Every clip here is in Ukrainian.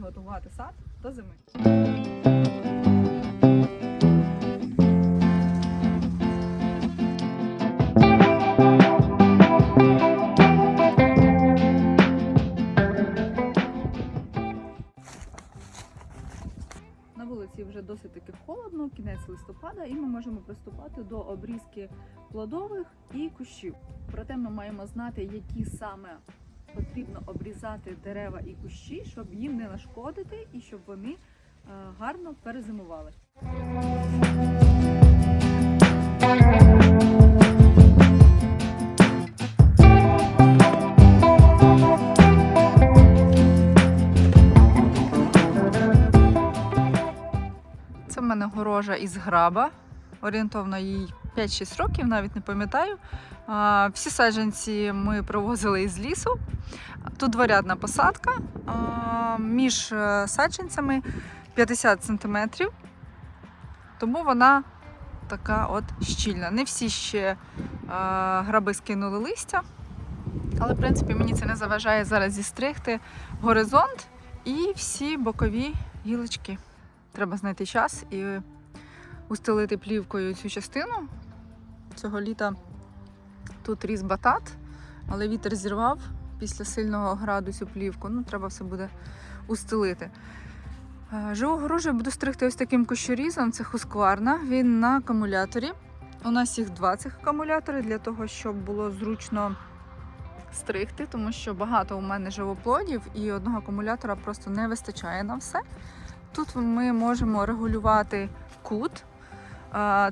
підготувати сад до зими. На вулиці вже досить таки холодно, кінець листопада, і ми можемо приступати до обрізки плодових і кущів. Проте ми маємо знати, які саме потрібно обрізати дерева і кущі, щоб їм не нашкодити і щоб вони е, гарно перезимували. Це в мене горожа із граба. Орієнтовно їй 5-6 років, навіть не пам'ятаю. Всі саджанці ми привозили із лісу. Тут дворядна посадка. Між е, саджанцями 50 см. Тому вона така от щільна. Не всі ще граби скинули листя. Але, в принципі, мені це не заважає зараз зістригти горизонт і всі бокові гілочки. Треба знайти час і устелити плівкою цю частину. Цього літа тут ріс батат, але вітер зірвав після сильного граду цю плівку. Ну, треба все буде устелити. Е, Живу горожу буду стригти ось таким кущорізом. Це хускварна. Він на акумуляторі. У нас їх два цих акумулятори для того, щоб було зручно стригти, тому що багато у мене живоплодів і одного акумулятора просто не вистачає на все. Тут ми можемо регулювати кут.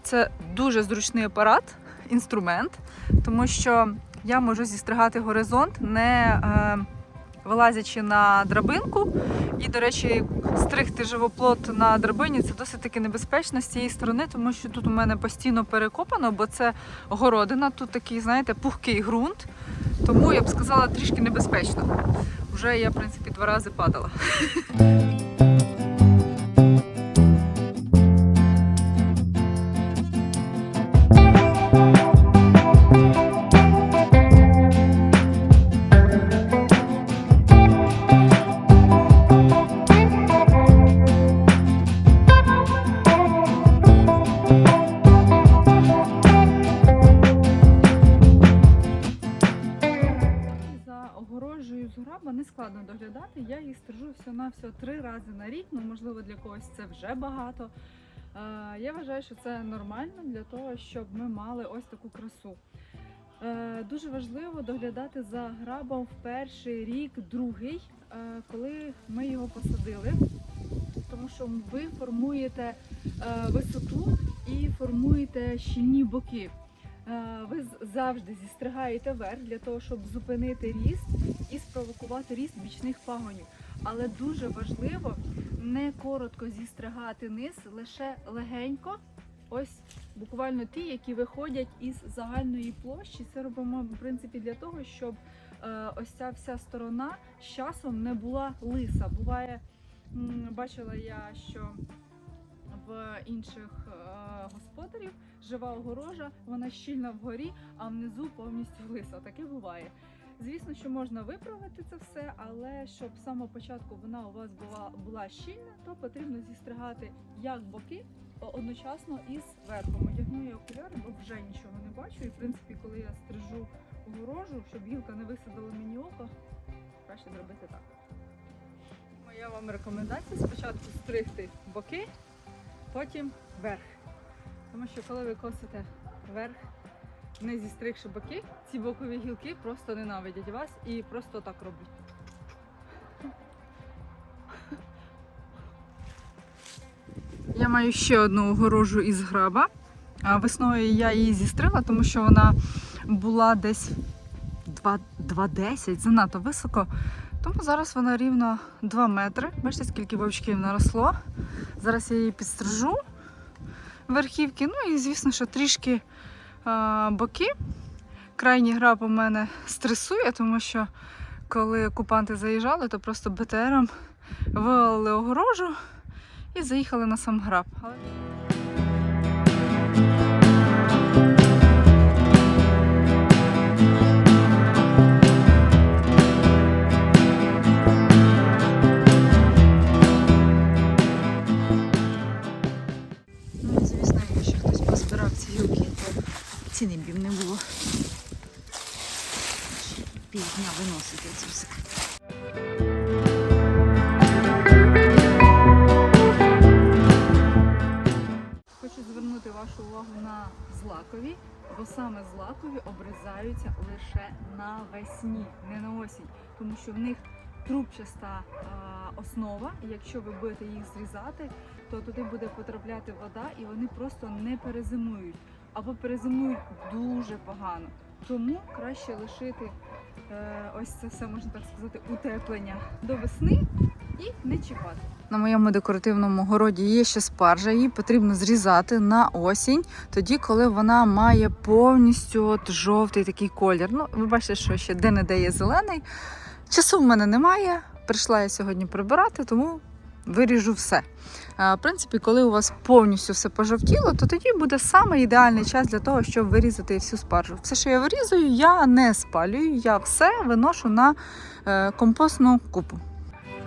Це дуже зручний апарат, інструмент, тому що я можу зістригати горизонт, не е, вилазячи на драбинку. І, до речі, стригти живоплод на драбині це досить таки небезпечно з цієї сторони, тому що тут у мене постійно перекопано, бо це городина, тут такий, знаєте, пухкий ґрунт. Тому я б сказала трішки небезпечно. Вже я, в принципі, два рази падала. вже багато. Е, Я вважаю, що це нормально для того, щоб ми мали ось таку красу. Е, Дуже важливо доглядати за грабом в перший рік, другий, е, коли ми його посадили, тому що ви формуєте висоту і формуєте щільні боки. Ви завжди зістригаєте верх для того, щоб зупинити ріст і спровокувати ріст бічних пагонів. Але дуже важливо не коротко зістригати низ, лише легенько. Ось буквально ті, які виходять із загальної площі. Це робимо в принципі для того, щоб е, ось ця вся сторона з часом не була лиса. Буває, бачила я, що в інших е, господарів жива огорожа, вона щільна вгорі, а внизу повністю лиса. Таке буває. Звісно, що можна виправити це все, але щоб з самого початку вона у вас була, була щільна, то потрібно зістригати як боки одночасно із верхом. Одягну я окуляри, бо вже нічого не бачу. І в принципі, коли я стрижу огорожу, щоб гілка не висадила мені око, краще зробити так. Моя вам рекомендація спочатку стригти боки, потім верх. Тому що коли ви косите верх, не зістригши боки, ці бокові гілки просто ненавидять вас і просто так роблять. Я маю ще одну огорожу із граба. Весною я її зістригла, тому що вона була десь 2 2,10, занадто високо. Тому зараз вона рівно 2 метри. Бачите, скільки вовчків наросло. Зараз я її підстрижу верхівки. Ну і звісно, що трішки боки. Крайній граб у мене стресує, тому що коли окупанти заїжджали, то просто БТРом вивалили огорожу і заїхали на сам граб. Бо саме злакові обрізаються лише навесні, не на осінь, тому що в них трубчаста основа. І якщо ви будете їх зрізати, то туди буде потрапляти вода, і вони просто не перезимують або перезимують дуже погано. Тому краще лишити е, ось це все можна так сказати, утеплення до весни і не чіпати. На моєму декоративному городі є ще спаржа, її потрібно зрізати на осінь, тоді, коли вона має повністю от жовтий такий колір. Ну, ви бачите, що ще де-не-де є зелений. Часу в мене немає. Прийшла я сьогодні прибирати, тому виріжу все. В принципі, коли у вас повністю все пожовтіло, то тоді буде саме ідеальний час для того, щоб вирізати всю спаржу. Все, що я вирізую, я не спалюю, я все виношу на е, компостну купу.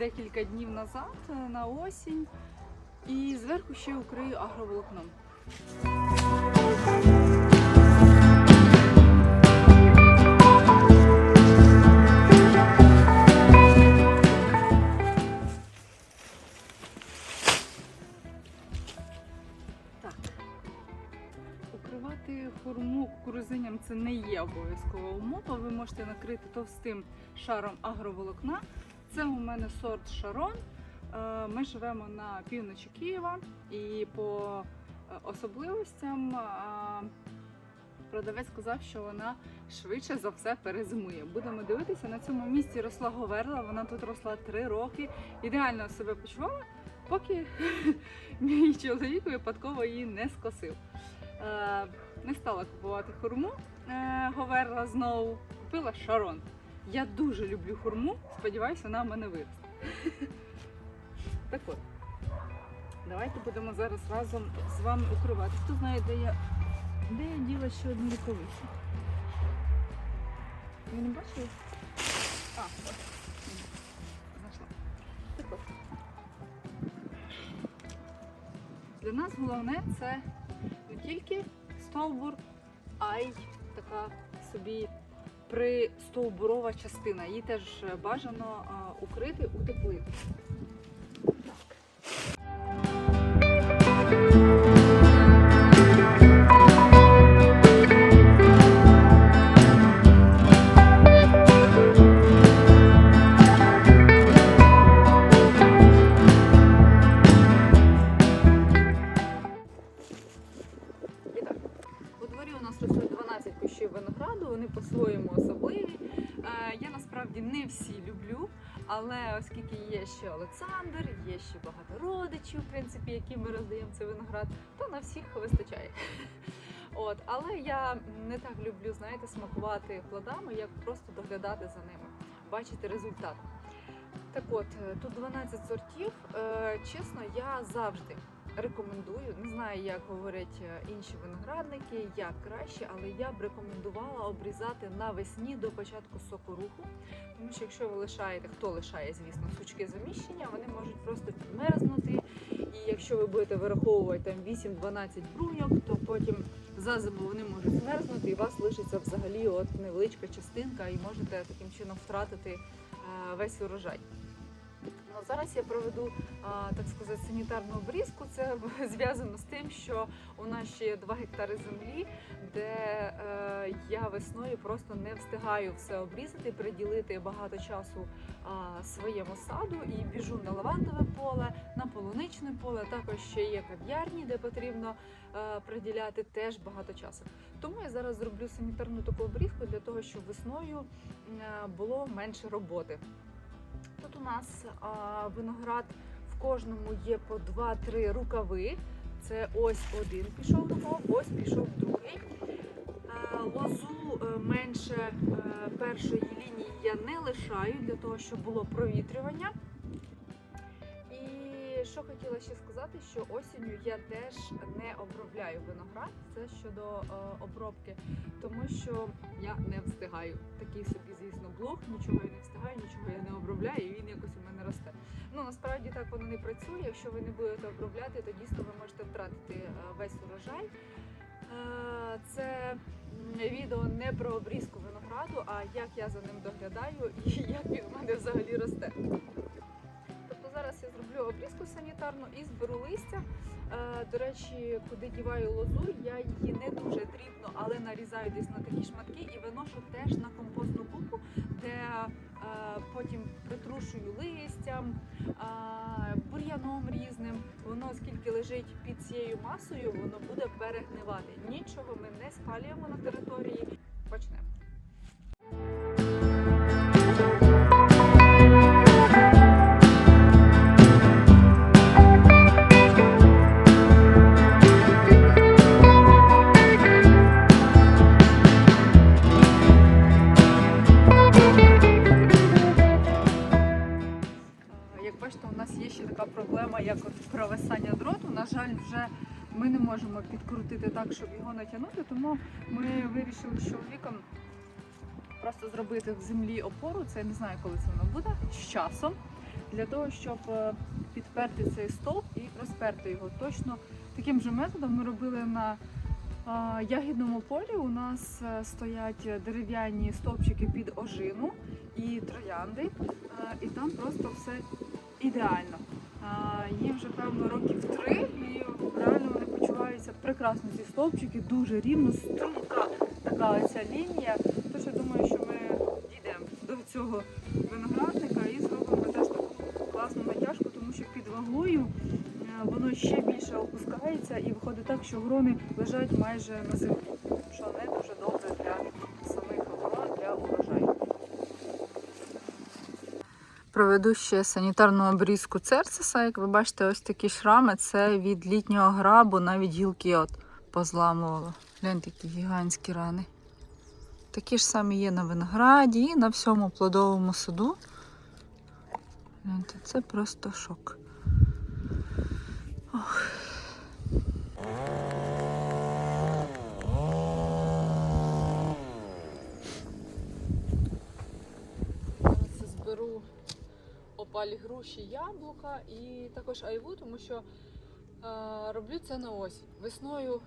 декілька днів назад е, на осінь. І зверху ще укрию агроволокном. Укривати хурму кукурузинням це не є обов'язкова умова. Ви можете накрити товстим шаром агроволокна. Це у мене сорт Шарон. Е, Ми живемо на півночі Києва і по е, особливостям е, продавець сказав, що вона швидше за все перезимує. Будемо дивитися, на цьому місці росла говерла, вона тут росла три роки, ідеально себе почувала, поки мій чоловік випадково її не скосив. Не стала купувати хурму говерла знову, купила шарон. Я дуже люблю хурму, сподіваюся, вона в мене виросте. Так от, давайте будемо зараз разом з вами укривати. Хто знає, де я, де я діла ще одну рукавицю? Ви не бачили? А, ось. Знайшла. Так от. Для нас головне це не тільки стовбур, а й така собі пристовбурова частина. Її теж бажано укрити, утеплити. Олександр, є ще багато родичів, в принципі, яким ми роздаємо цей виноград, то на всіх вистачає. От, але я не так люблю, знаєте, смакувати плодами, як просто доглядати за ними, бачити результат. Так от, тут 12 сортів. Е, Чесно, я завжди рекомендую. Не знаю, як говорять е, інші виноградники, як краще, але я б рекомендувала обрізати навесні до початку сокоруху. Тому що якщо ви лишаєте, хто лишає, звісно, сучки заміщення, вони можуть просто підмерзнути. І якщо ви будете вираховувати там 8-12 бруньок, то потім за зиму вони можуть змерзнути, і у вас лишиться взагалі от невеличка частинка, і можете таким чином втратити е, весь урожай. Ну, зараз я проведу так сказати санітарну обрізку. Це зв'язано з тим, що у нас ще є 2 гектари землі, де е, я весною просто не встигаю все обрізати, приділити багато часу своєму саду і біжу на лавандове поле, на полуничне поле. Також ще є кав'ярні, де потрібно е, приділяти теж багато часу. Тому я зараз зроблю санітарну таку обрізку для того, щоб весною е, було менше роботи. Тут у нас а, виноград в кожному є по 2-3 рукави. Це ось один пішов домов, ось пішов другий. Е, Лозу е, менше е, першої лінії я не лишаю для того, щоб було провітрювання. І що хотіла ще сказати, що осінню я теж не обробляю виноград. Це щодо е, обробки, тому що я не встигаю. Такий собі, звісно, блог, нічого не нічого я не обробляю, і він якось у мене росте. Ну насправді так воно не працює. Якщо ви не будете обробляти, то дійсно ви можете втратити е, весь урожай. Е, Це відео не про обрізку винограду, а як я за ним доглядаю і як він в мене взагалі росте. Тобто зараз я зроблю обрізку санітарну і зберу листя. Е, До речі, куди діваю лозу, я її не дуже дрібно, але нарізаю десь на такі шматки і виношу теж на компостну купу, потім притрушую листям, бур'яном різним. Воно скільки лежить під цією масою, воно буде перегнивати. Нічого ми не спалюємо на території. Почнемо. Проблема, як от провисання дроту. На жаль, вже ми не можемо підкрутити так, щоб його натягнути, тому ми вирішили з чоловіком просто зробити в землі опору. Це я не знаю, коли це воно буде з часом, для того, щоб е, підперти цей стовп і розперти його. Точно таким же методом ми робили на е, ягідному полі. У нас е, стоять дерев'яні стовпчики під ожину і троянди. І там просто все ідеально. Їм вже певно років три, і реально вони почуваються прекрасно ці стовпчики, дуже рівно, струнка така оця лінія. Тож я думаю, що ми дійдемо до цього виноградника і зробимо теж таку класну натяжку, тому що під вагою е, воно ще більше опускається і виходить так, що грони лежать майже на землі, що не дуже добре для самих грон, для урожаю. Проведу ще санітарну обрізку церцеса. Як ви бачите, ось такі шрами це від літнього грабу, навіть гілки от позламувало. Гляньте, які гігантські рани. Такі ж самі є на винограді і на всьому плодовому саду. Гляньте, це просто шок. Ох. Зараз зберу опалі груші, яблука і також айву, тому що е, роблю це на осінь. Весною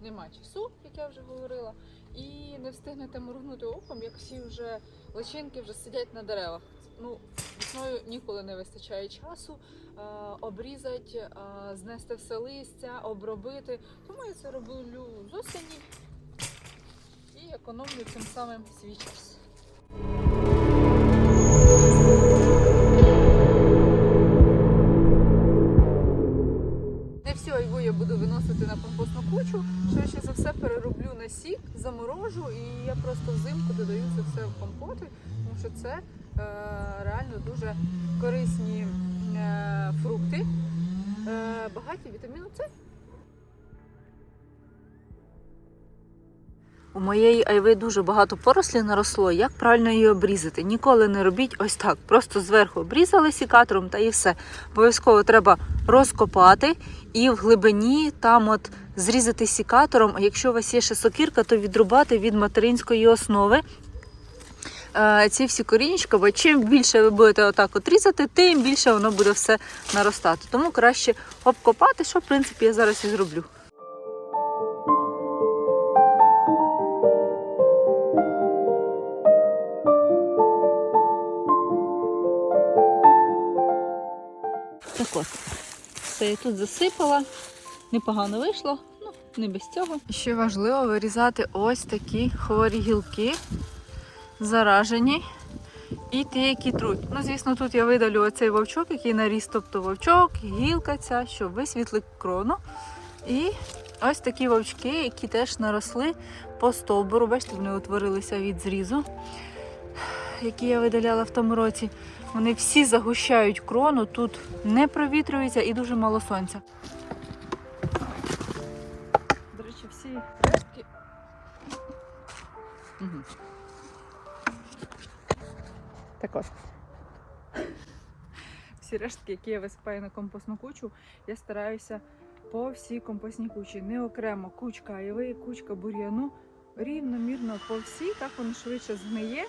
нема часу, як я вже говорила, і не встигнете моргнути оком, як всі вже личинки вже сидять на деревах. Ну, весною ніколи не вистачає часу е, обрізати, е, знести все листя, обробити. Тому я це роблю з осені і економлю цим самим свій час. Сік, заморожу і я просто взимку додаю це все в компоти, тому що це е, реально дуже корисні е, фрукти, е, багаті вітаміну С. У моєї айви дуже багато порослі наросло. Як правильно її обрізати? Ніколи не робіть ось так. Просто зверху обрізали сікатором та і все. Обов'язково треба розкопати і в глибині там от зрізати сікатором. А якщо у вас є ще сокирка, то відрубати від материнської основи. е, Ці всі корінчика, бо чим більше ви будете отак от різати, тим більше воно буде все наростати. Тому краще обкопати, що в принципі я зараз і зроблю. Так от, все я тут засипала. Непогано вийшло, ну, не без цього. Ще важливо вирізати ось такі хворі гілки, заражені. І ті, які труть. Ну, звісно, тут я видалю оцей вовчок, який наріс, тобто вовчок, гілка ця, щоб висвітлити крону. І ось такі вовчки, які теж наросли по стовбуру. Бачите, вони утворилися від зрізу, який я видаляла в тому році. Вони всі загущають крону, тут не провітрюється і дуже мало сонця. Рештки. Угу. Так от. Всі рештки, які я висипаю на компостну кучу, я стараюся по всій компостній кучі. Не окремо кучка айви, кучка бур'яну. Рівномірно по всій, так воно швидше згниє.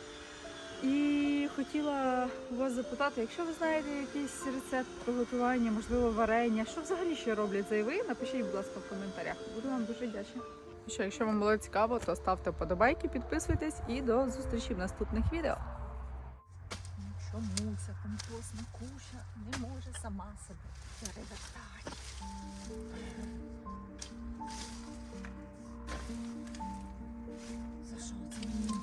І хотіла вас запитати, якщо ви знаєте якийсь рецепт приготування, можливо, варення, що взагалі ще роблять зайви, напишіть, будь ласка, в коментарях. Буду вам дуже вдячна. Ну що, якщо вам було цікаво, то ставте подобайки, підписуйтесь і до зустрічі в наступних відео. Чому ця компостна куша не може сама себе перевертати? За що це мені?